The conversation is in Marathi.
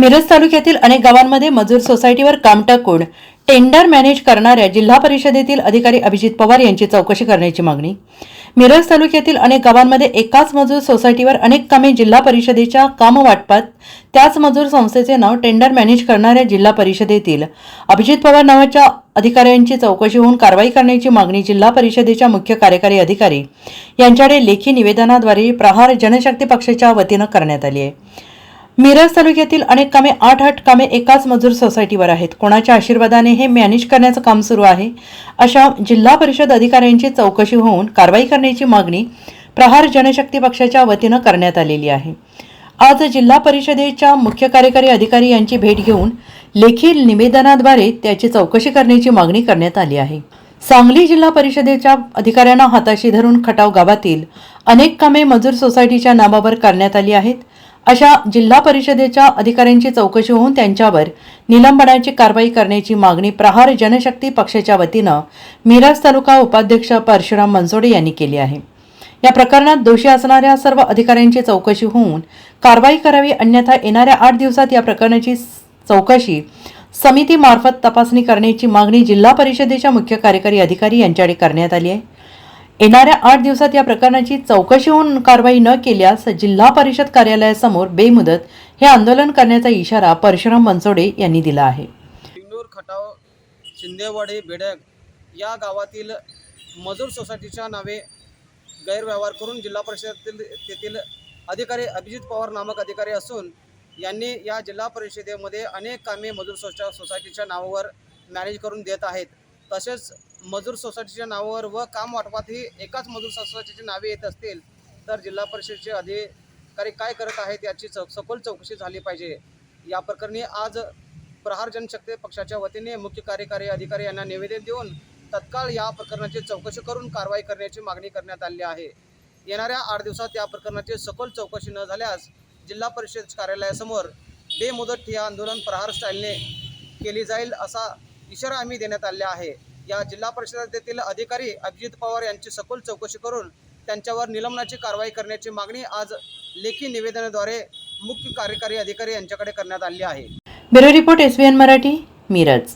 मिरज तालुक्यातील अनेक गावांमध्ये मजूर सोसायटीवर काम टाकून टेंडर मॅनेज करणाऱ्या जिल्हा परिषदेतील अधिकारी अभिजित पवार यांची चौकशी करण्याची मागणी. मिरज तालुक्यातील अनेक गावांमध्ये एकाच मजूर सोसायटीवर अनेक कामे जिल्हा परिषदेच्या कामवाटपात त्याच मजूर संस्थेचे नाव टेंडर मॅनेज करणाऱ्या जिल्हा परिषदेतील. अभिजित पवार नावाच्या अधिकाऱ्यांची चौकशी होऊन कारवाई करण्याची मागणी जिल्हा परिषदेच्या मुख्य कार्यकारी अधिकारी यांच्याकडे लेखी निवेदनाद्वारे प्रहार जनशक्ती पक्षाच्या वतीनं करण्यात आली आहे. मिरज तालुक्यातील अनेक कामे आठ आठ कामे एकाच मजूर सोसायटीवर आहेत. कोणाच्या आशीर्वादाने हे मॅनेज करण्याचं काम सुरू आहे? अशा जिल्हा परिषद अधिकाऱ्यांची चौकशी होऊन कारवाई करण्याची मागणी प्रहार जनशक्ती पक्षाच्या वतीनं करण्यात आलेली आहे. आज जिल्हा परिषदेच्या मुख्य कार्यकारी अधिकारी यांची भेट घेऊन लेखी निवेदनाद्वारे त्याची चौकशी करण्याची मागणी करण्यात आली आहे. सांगली जिल्हा परिषदेच्या अधिकाऱ्यांना हाताशी धरून खटाव गावातील अनेक कामे मजूर सोसायटीच्या नावावर करण्यात आली आहेत. अशा जिल्हा परिषदेच्या अधिकाऱ्यांची चौकशी होऊन त्यांच्यावर निलंबनाची कारवाई करण्याची मागणी प्रहार जनशक्ती पक्षाच्या वतीनं मिरज तालुका उपाध्यक्ष परशुराम मनसोडे यांनी केली आहे. या प्रकरणात दोषी असणाऱ्या सर्व अधिकाऱ्यांची चौकशी होऊन कारवाई करावी अन्यथा येणाऱ्या आठ दिवसात या प्रकरणाची चौकशी समितीमार्फत तपासणी करण्याची मागणी जिल्हा परिषदेच्या मुख्य कार्यकारी अधिकारी यांच्याकडे करण्यात आली आहे. येणाऱ्या आठ दिवसात या प्रकरणाची चौकशी होऊन कारवाई न केल्यास जिल्हा परिषद कार्यालयासमोर बेमुदत हे आंदोलन करण्याचा इशारा परशुराम बनसोडे यांनी दिला आहे. खटाव शिंदेवाडी बेडक या गावातील मजूर सोसायटीच्या नावे गैरव्यवहार करून जिल्हा परिषदेतील तेथील अधिकारी अभिजित पवार नामक अधिकारी असून यांनी या जिल्हा परिषदेमध्ये अनेक कामे मजूर सोसा सोसायटीच्या नावावर मॅनेज करून देत आहेत. तसेच मजूर सोसायटीच्या नावावर व काम वाटपात ही एकाच मजूर सोसायटीची नावे येत असतील तर जिल्हा परिषदेचे अधिकारी काय करत आहेत याची चौ सखोल चौकशी झाली पाहिजे. या प्रकरणी आज प्रहार जनशक्ती पक्षाच्या वतीने मुख्य कार्यकारी अधिकारी यांना निवेदन देऊन तत्काळ या प्रकरणाची चौकशी करून कारवाई करण्याची मागणी करण्यात आली आहे. येणाऱ्या आठ दिवसात या प्रकरणाची सखोल चौकशी न झाल्यास जिल्हा परिषद कार्यालयासमोर बेमुदत ठिया आंदोलन प्रहार स्टाईलने केली जाईल असा इशारा आम्ही देण्यात आलेला आहे. या जिल्हा परिषदेतील अधिकारी अभिजित पवार यांची सखोल चौकशी करून त्यांच्यावर निलंबनाची कारवाई करण्याची मागणी आज लेखी निवेदनाद्वारे मुख्य कार्यकारी अधिकारी यांच्याकडे करण्यात आली आहे. Bureau report SBN Marathi Miraj.